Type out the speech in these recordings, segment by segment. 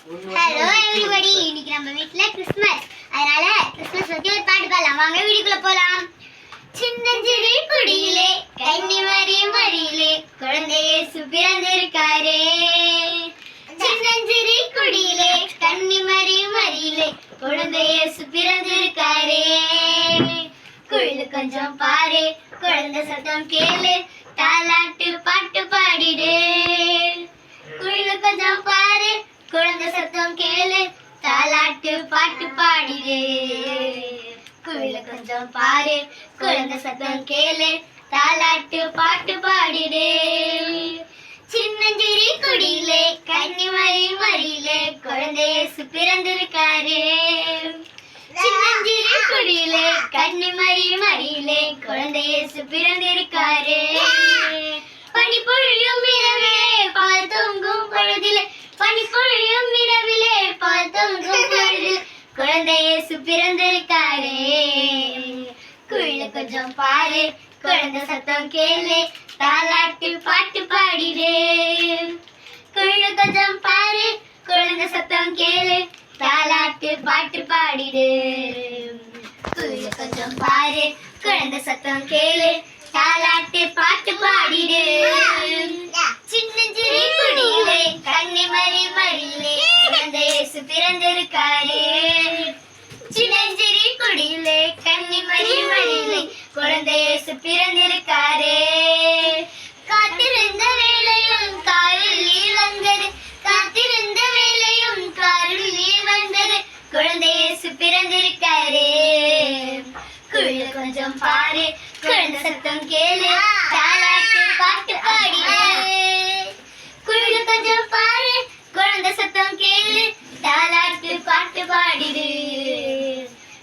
Hello everybody இன்னைக்கு நம்ம வீட்ல கிறிஸ்மஸ் அதனால கிறிஸ்மஸ் பத்தி ஒரு பாட்டு பாடலாம். வாங்க வீடியோக்குள்ள போலாம். சின்னஞ்சிறு குடியிலே கன்னி மரி மறியிலே குழந்தை சுபிறந்திருக்காரே பிறந்திருக்காரே. சின்னஞ்சிறு குடியிலே கன்னி மரி மறியிலே குழந்தையே சுபிறந்திருக்காரே பிறந்திருக்காரே. குழு கொஞ்சம் பாரு குழந்தை சத்தம் கேளு. தாலாட்டு பாட்டு பாடு. கொஞ்சம் பாரு குழந்தை சத்தம் கேளு. தாலாட்டு பாட்டு பாடிடு. சின்னஞ்சிறி குடியிலே கன்னிமரி மரியிலே குழந்தை இயேசு பிறந்திருக்காரு. சின்னஞ்சிறு குடியிலே கன்னிமரி மரியிலே குழந்தை இயேசு பிறந்திருக்காரு. பனி பொழியும் இரவே பால் தொங்கும் பொழுதிலே. பனி பொழியும் இரவிலே பால் தொங்கும் பொழுதில் குழந்தை பிறந்திருக்காரே. கொஞ்சம் பாரு குழந்தை சத்தம் கேளு தாலாட்டு பாட்டு பாடிடு. குழு கொஞ்சம் பாரு குழந்தை சத்தம் கேளு தாலாட்டு பாட்டு பாடிடு. குழு கொஞ்சம் பாரு குழந்தை சத்தம் கேளு தாலாட்டு பாட்டு பாடிடு. சின்னஞ்சிறு குடியிலே கண்ணி மறி மறியிலே குழந்தை இயேசு பிறந்திருக்காரு. சின்னஞ்சிறு குடியிலே கண்ணி குழந்தை இயேசு பிறந்திருக்காரு. காத்திருந்த வேளையும் காரில் வந்தது. காத்திருந்த வேளையும் காரில் வந்தது. குழந்தை இயேசு பிறந்திருக்காரு. குழு கொஞ்சம் பாரு. குழந்தை சத்தம் கேளு. பாட்டு பாடிடு. குழு கொஞ்சம் பாரு. குழந்தை சத்தம் கேளு. பாட்டு பாடிடு.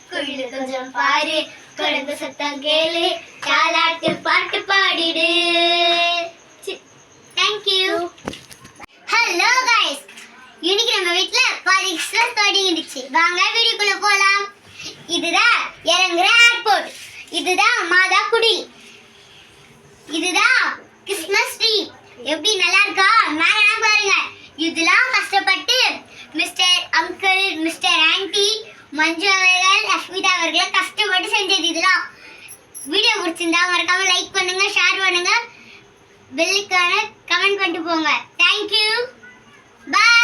குழு கொஞ்சம் பாரு. குழந்தை சத்தம் கேளு தாலாட்டு பாட்டு பாடிடு. தேங்க்யூ ஹலோ கைஸ் இன்னைக்கு நம்ம வீட்டுல பாதி கிறிஸ்மஸ் தொடங்கிடுச்சு. வாங்க வீடுக்குள்ள போலாம். இதுதான் இறங்குற ஏர்போர்ட் இதுதான் மாதா குடி இதுதான் கிறிஸ்மஸ் ட்ரீ. எப்படி நல்லா இருக்கா? மேல பாருங்க. இதெல்லாம் கஷ்டப்பட்டு mister uncle mister aunty Manju அவர்கள் அஸ்மிதா கஷ்டம் கஷ்டப்பட்டு செஞ்சது இதெல்லாம் வீடியோ பிடிச்சிருந்தா மறக்காம லைக் பண்ணுங்க ஷேர் பண்ணுங்க. பெல்லுக்கான கமெண்ட் பண்ணிட்டு போங்க. Thank you bye